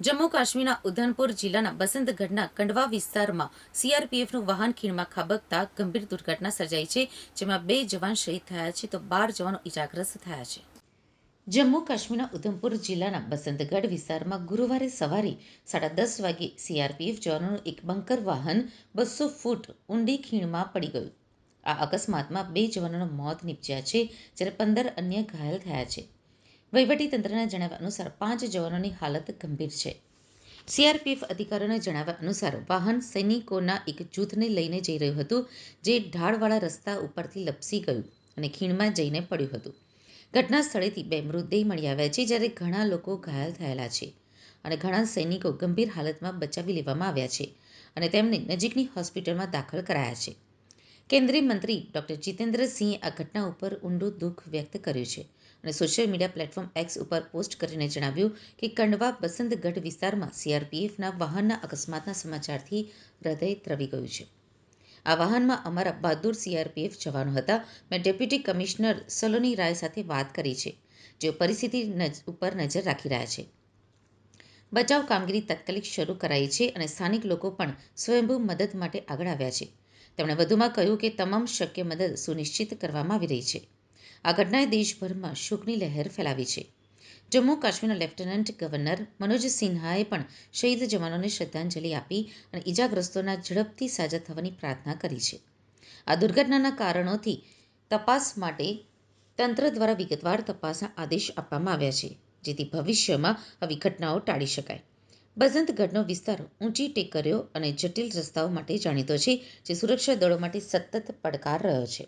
જમ્મુ કાશ્મીરના ઉધમપુર જિલ્લાના બસંતગઢના કંડવા વિસ્તારમાં સીઆરપીએફનું વાહન ખીણમાં ખાબકતા ગંભીર દુર્ઘટના સર્જાઈ છે, જેમાં બે જવાન શહીદ થયા છે તો બાર જવાનો ઇજાગ્રસ્ત થયા છે. જમ્મુ કાશ્મીરના ઉધમપુર જિલ્લાના બસંતગઢ વિસ્તારમાં ગુરુવારે સવારે સાડા દસ વાગે સીઆરપીએફ જવાનોનું એક બંકર વાહન બસો ફૂટ ઊંડી ખીણમાં પડી ગયું. આ અકસ્માતમાં બે જવાનોના મોત નીપજ્યા છે, જ્યારે પંદર અન્ય ઘાયલ થયા છે. વહીવટીતંત્રના જણાવ્યા અનુસાર પાંચ જવાનોની હાલત ગંભીર છે. સીઆરપીએફ અધિકારીઓના જણાવ્યા અનુસાર વાહન સૈનિકોના એક જૂથને લઈને જઈ રહ્યું હતું, જે ઢાળવાળા રસ્તા ઉપરથી લપસી ગયું અને ખીણમાં જઈને પડ્યું હતું. ઘટના સ્થળેથી બે મૃતદેહ મળી આવ્યા છે, જ્યારે ઘણા લોકો ઘાયલ થયેલા છે અને ઘણા સૈનિકો ગંભીર હાલતમાં બચાવી લેવામાં આવ્યા છે અને તેમને નજીકની હોસ્પિટલમાં દાખલ કરાયા છે. કેન્દ્રીય મંત્રી ડોક્ટર જીતેન્દ્રસિંહે આ ઘટના ઉપર ઊંડું દુઃખ વ્યક્ત કર્યું છે અને સોશિયલ મીડિયા પ્લેટફોર્મ એક્સ ઉપર પોસ્ટ કરીને જણાવ્યું કે કંડવા બસંતગઢ વિસ્તારમાં સીઆરપીએફના વાહનના અકસ્માતના સમાચારથી હૃદય ત્રવી ગયું છે. આ વાહનમાં અમારા બહાદુર સીઆરપીએફ જવાનો હતા. મેં ડેપ્યુટી કમિશનર સલોની રાય સાથે વાત કરી છે, જેઓ પરિસ્થિતિ ઉપર નજર રાખી રહ્યા છે. બચાવ કામગીરી તાત્કાલિક શરૂ કરાઈ છે અને સ્થાનિક લોકો પણ સ્વયંભૂ મદદ માટે આગળ આવ્યા છે. તેમણે વધુમાં કહ્યું કે તમામ શક્ય મદદ સુનિશ્ચિત કરવામાં આવી રહી છે. આ ઘટનાએ દેશભરમાં શોકની લહેર ફેલાવી છે. જમ્મુ કાશ્મીરના લેફ્ટનન્ટ ગવર્નર મનોજ સિન્હાએ પણ શહીદ જવાનોને શ્રદ્ધાંજલિ આપી અને ઇજાગ્રસ્તોના ઝડપથી સાજા થવાની પ્રાર્થના કરી છે. આ દુર્ઘટનાના કારણોથી તપાસ માટે તંત્ર દ્વારા વિગતવાર તપાસના આદેશ આપવામાં આવ્યા છે, જેથી ભવિષ્યમાં આવી ઘટનાઓ ટાળી શકાય. બસંતગઢનો વિસ્તાર ઊંચી ટેકરીઓ અને જટિલ રસ્તાઓ માટે જાણીતો છે, જે સુરક્ષા દળો માટે સતત પડકાર રહ્યો છે.